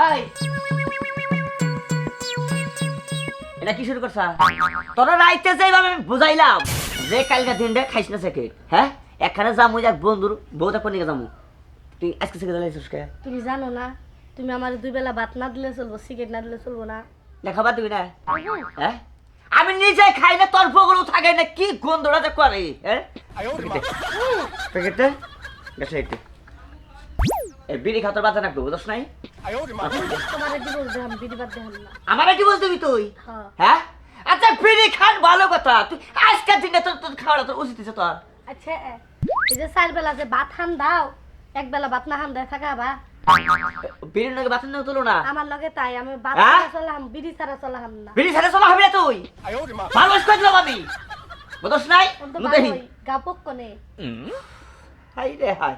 এই। এটা কি শুরু করছা? তোরা রাইতে চাইভাবে আমি বুঝাইলাম যে কালকা খাইস না সেকে হ্যাঁ? একখানে যামু যাক বন্ধুর যামু? তুই আজকে সেকে তুমি জানো না তুমি আমার দুই বেলা ভাত না দিলে চলবো সিগারেট না দিলে চলবো না। দেখাবা তুমি না? হ্যাঁ? আমি নিজে খাই না তোর বগুলো থাকে না কি গন্ধটা যে করে হ্যাঁ? প্যাকেটটা? গেছে বিড়ি খাতর বাচ্চা রাখব বুঝছ নাই? আমারে কি বলতে তুই? হ্যাঁ। হ্যাঁ? আচ্ছা বিড়ি খান ভালো কথা। তুই আজকের দিনে তোর তোর খাওয়াটা তোর উচিত হচ্ছে তোর। আচ্ছা এই যে চার বেলা যে ভাত হান দাও এক বেলা ভাত না হান দেয় থাকা বা বিড়ির নাকি বাথরুম নাকি তুলো না? আমার লগে তাই আমি ভাত হ্যাঁ? চলাম বিড়ি ছাড়া চলাম না। বিড়ি ছেড়ে চলা হবে না তুই। ভালো করে দিলাম আমি? বুঝছ নাই? গাপক কনে হাই রে হাই।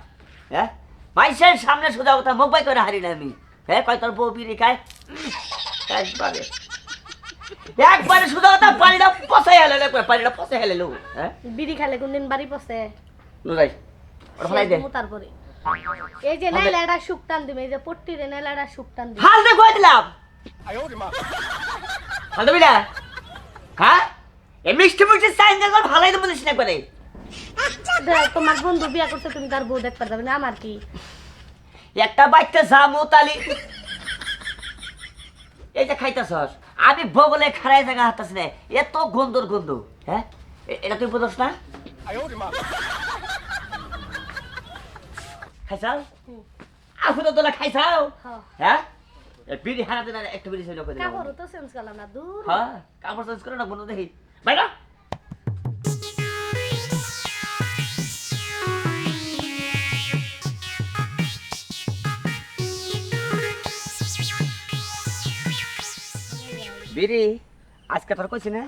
হ্যাঁ? মাইসের সামনে সোজা কথা মুখ বাই করে হারি না আমি। হ্যাঁ কয় তোর বউ বিড়ি খায়? একবারে। একবারে সোজা কথা পানিটা পচে হেলে পানিটা পচে হেলে লো। হ্যাঁ? বিড়ি খালে কোনদিন বাড়ি পচে? নুরাই ওটা ফেলাই দে। তারপরে। এই যে নেলাটা শুকটান দিবে এই যে পট্টি রে নেলাটা শুকটান দিবে হাল দে কই দিলাম। হাল দিবি না? হ্যাঁ? এই মিষ্টি মিষ্টি সাইন দেখো ভালোই তো বলিস না করে তোমার বন্ধু বিয়া করছে তুমি তার বউ দেখতে পারবে না আমার কি? একটা বাচ্চা জামু তালি। এই যে খাইতেছস আমি বগলে খারাই জায়গা হাতাস না এত গন্ধর গন্ধ হ্যাঁ? এটা তুই বুঝস না? খাইছাও? আফুতো তোলা খাইছাও? হ্যাঁ। হ্যাঁ? বিড়ি হারাতে না একটা বিড়ি সেটা করে কাপড়ও তো চেঞ্জ করলাম না দূর। হ্যাঁ কাপড় চেঞ্জ করে না বন্ধু দেখি। বাইরা বিড়ি? আজকে তোর কইছি না?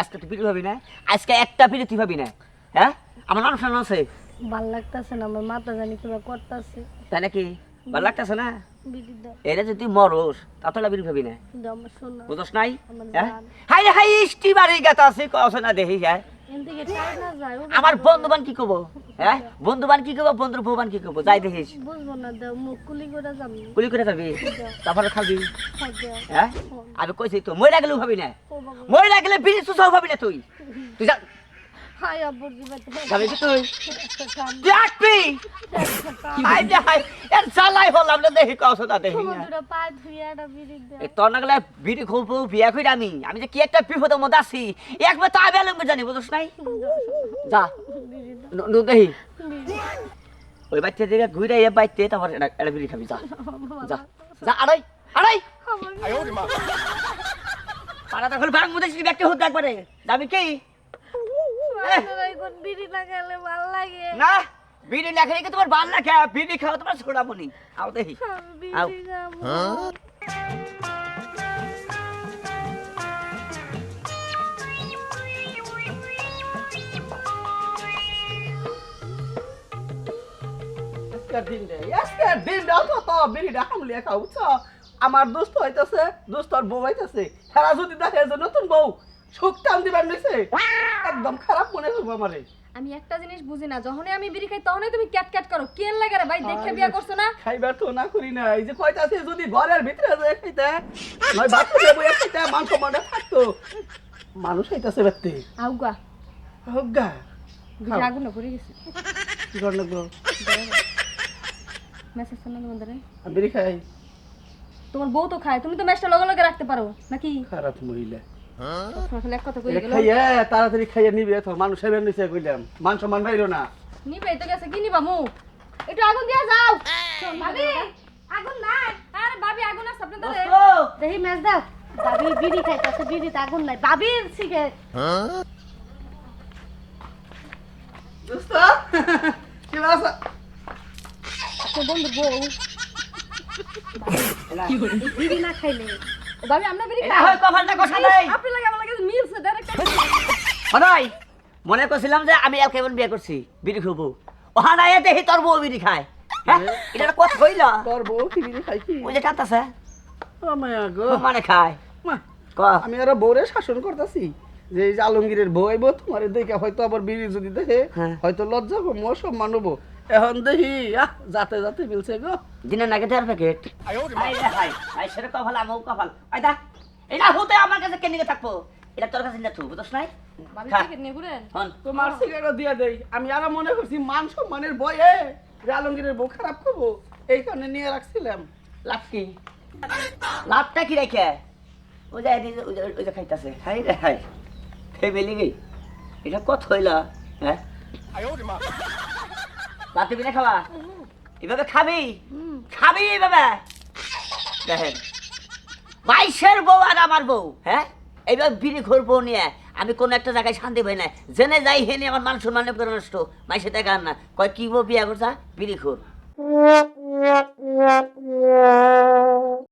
আজকে তুই বিড়ি হবি না? আজকে একটা বিড়ি তুই হবি না? হ্যাঁ? আমার মানুষ আছে। ভালো লাগতেছে না আমার মাথা জানি কিবা করতেছে। তাই নাকি? ভালো লাগতেছে না? এটা যদি মরস তাহলে বিড়ি হবি না? বুঝস নাই। হাই হাই ইষ্টি বাড়ি গেতা আছে না দেখি হ্যাঁ? যায় আমার বন্ধুবান কি কব? হ্যাঁ? বন্ধুবান কি কব বন্ধুর বউবান কি কব যাই দেখিস। কুলি করে যাবি। যাবি? তারপরে খাবি? হ্যাঁ? আমি কইছি তো মই রাখলেও ভাবি না। মই রাখলে বিড়ি সুসাও ভাবি না তুই। তুই যা আমি। আমি যে কি একটা বিপদের মধ্যে আছি একবার তো আবে জানি বুঝছ নাই। যা। দেখি ওই বাচ্চা দিকে ঘুরে এ বাইতে তারপর এটা বিড়ি খাবি যা। যা। যা আড়াই আড়াই। পাড়া তখন ভাঙ মুদে ছিল একটা হতে একবারে। যাবি কি? বিড়ি না খেলে ভালো লাগে। না বিড়ি না খেলে কি তোমার ভালো না খা বিড়ি খাও তোমার ছোড়া মনি। আও দেখি আও। আজকের দিনটা। আজকের দিনটাও তো তো বিড়িটা হামলিয়া খাও বুঝছ আমার দোস্ত হইতেছে দোস্তর বউ হইতেছে। হেরা যদি দেখে যে নতুন বউ সুখ টান দিবার নিছে একদম খারাপ মনে করব আমারে। আমি একটা জিনিস বুঝি না যখনই আমি বিড়ি খাই তখনই তুমি ক্যাট ক্যাট করো। কেন লাগে রে ভাই দেখে বিয়া করছ না? খাইবার তো না করি না। এই যে কয়তাছে যদি ঘরের ভিতরে যে খাইতে নয় বাথরুমে বইয়া খাইতে মাংস মনে থাকতো। মানুষ হইতাছে ব্যক্তি আউগা। খাও। আগুন পড়ে গেছে। লাগবো মেসেজ শোনা তোমাদের বিড়ি খাই। তোমার বউ তো খায় তুমি তো ম্যাচটা লগে লগে রাখতে পারো নাকি? খারাপ মহিলা। তাড়াতাড়ি খাইয়ে নিবে তো মানুষ হেবেন নিচে কইলাম। মান সম্মান বাইরো না। নিবে তো গেছে কি নিবা মু? একটু আগুন দিয়া যাও। ভাবি আগুন নাই আরে ভাবি আগুন আছে আপনাদের দেখি ম্যাচ দাও। বাবি বিড়ি খাইতেছে বিড়িতে আগুন নাই। বাবির সিগারেট দোস্ত কি বাসা তো বন্ধু বউ। এই না খাইলে। ভাবি আমরা বিড়ি এটা হয় কপালটা কষা দেই আপনি লাগে আমার লাগে মিলছে ডাইরেক্ট হনই মনে করছিলাম যে আমি আর কেমন বিয়ে করছি বিড়ি খাব। ওহা নাই দেখি তোর বউ বিড়ি খায়। হ্যাঁ? এটা কথা কইল? তোর বউ কি বিড়ি কি? ওই যে কাঁদতাছে। ও মায়া গো। মানে খায়। আমি আর বউরে শাসন করতেছি। যে এই যে আলমগীরের বউ আইব তোমার দেখে হয়তো আবার বিড়ি যদি দেখে হ্যাঁ। হয়তো লজ্জা গো মো সব মানবো এখন দেখি আহ যাতে যাতে মিলছে গো। দিনের নাগে দেড় প্যাকেট আই রে হাই আই সেরে কপাল আমও কপাল। আই দা এটা হতে আমার কাছে কেন থাকব? এটা তোর কাছে না তুই বুঝছ নাই? তোমার সিগারেট দিয়ে দেই। আমি আরও মনে করছি মান সম্মানের বয়ে আলমগীরের বউ খারাপ করব এই কারণে নিয়ে রাখছিলাম। লাভ কি? লাভটা কি রেখে? ও যে এদিকে ওই যে- ওই যে খাইতাছে। হাই রে হাই ফেমিলি গই এটা কত হইল হ্যাঁ? লাভ দিবি না খাওয়া? এভাবে খাবি? খাবি এভাবে? দেখেন বাইশের বউ আর আমার বউ হ্যাঁ? এইভাবে বিড়ি ঘোর বউ নিয়ে আমি কোন একটা জায়গায় শান্তি পাই না। জেনে যাই হেনে আমার মান সম্মান করে নষ্ট। মাইসে দেখার না। কয় কি বউ বিয়া করছা বিড়ি ঘোর।